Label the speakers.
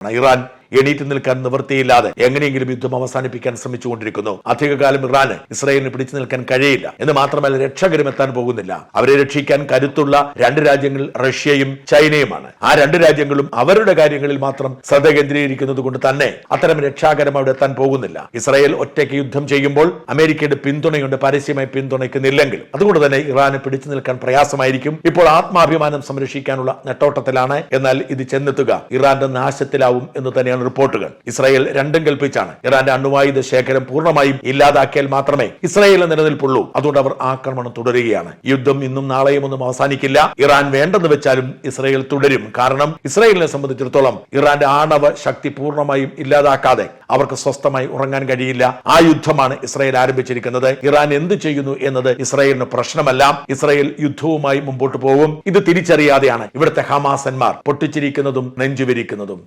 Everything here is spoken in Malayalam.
Speaker 1: ഇറാൻ എണീറ്റ് നിൽക്കാൻ നിവൃത്തിയില്ലാതെ എങ്ങനെയെങ്കിലും യുദ്ധം അവസാനിപ്പിക്കാൻ ശ്രമിച്ചുകൊണ്ടിരിക്കുന്നു. അധികകാലം ഇറാന് ഇസ്രായേലിന് പിടിച്ചു നിൽക്കാൻ കഴിയില്ല. എന്ന് മാത്രമല്ല രക്ഷകരും എത്താൻ പോകുന്നില്ല. അവരെ രക്ഷിക്കാൻ കരുത്തുള്ള രണ്ട് രാജ്യങ്ങൾ റഷ്യയും ചൈനയുമാണ്. ആ രണ്ട് രാജ്യങ്ങളും അവരുടെ കാര്യങ്ങളിൽ മാത്രം ശ്രദ്ധ കേന്ദ്രീകരിക്കുന്നത് കൊണ്ട് തന്നെ അത്തരം രക്ഷാകരം അവിടെ എത്താൻ പോകുന്നില്ല. ഇസ്രായേൽ ഒറ്റയ്ക്ക് യുദ്ധം ചെയ്യുമ്പോൾ അമേരിക്കയുടെ പിന്തുണയുണ്ട് പരസ്യമായി പിന്തുണയ്ക്കുന്നില്ലെങ്കിൽ അതുകൊണ്ട് തന്നെ ഇറാന് പിടിച്ചു നിൽക്കാൻ പ്രയാസമായിരിക്കും. ഇപ്പോൾ ആത്മാഭിമാനം സംരക്ഷിക്കാനുള്ള നെട്ടോട്ടത്തിലാണ്. എന്നാൽ ഇത് ചെന്നെത്തുക. ഇറാന്റെ നാശത്തിലാവും എന്ന് തന്നെയാണ് റിപ്പോർട്ടുകൾ ഇസ്രായേൽ രണ്ടും കൽപ്പിച്ചാണ്. ഇറാന്റെ അണുവായുധ ശേഖരം പൂർണമായും ഇല്ലാതാക്കിയാൽ മാത്രമേ ഇസ്രായേലിന് നിലനിൽപ്പുള്ളൂ. അതുകൊണ്ട് അവർ ആക്രമണം തുടരുകയാണ്. യുദ്ധം ഇന്നും നാളെയും ഒന്നും അവസാനിക്കില്ല. ഇറാൻ വേണ്ടെന്ന് വെച്ചാലും ഇസ്രായേൽ തുടരും. കാരണം ഇസ്രായേലിനെ സംബന്ധിച്ചിടത്തോളം ഇറാന്റെ ആണവ ശക്തി പൂർണമായും ഇല്ലാതാക്കാതെ അവർക്ക് സ്വസ്ഥമായി ഉറങ്ങാൻ കഴിയില്ല. ആ യുദ്ധമാണ് ഇസ്രായേൽ ആരംഭിച്ചിരിക്കുന്നത്. ഇറാൻ എന്ത് ചെയ്യുന്നു എന്നത് ഇസ്രായേലിന് പ്രശ്നമല്ല. ഇസ്രായേൽ യുദ്ധവുമായി മുമ്പോട്ട് പോകും. ഇത് തിരിച്ചറിയാതെയാണ് ഇവിടുത്തെ ഹമാസന്മാർ പൊട്ടിച്ചിരിക്കുന്നതും നെഞ്ചുവിരിക്കുന്നതും.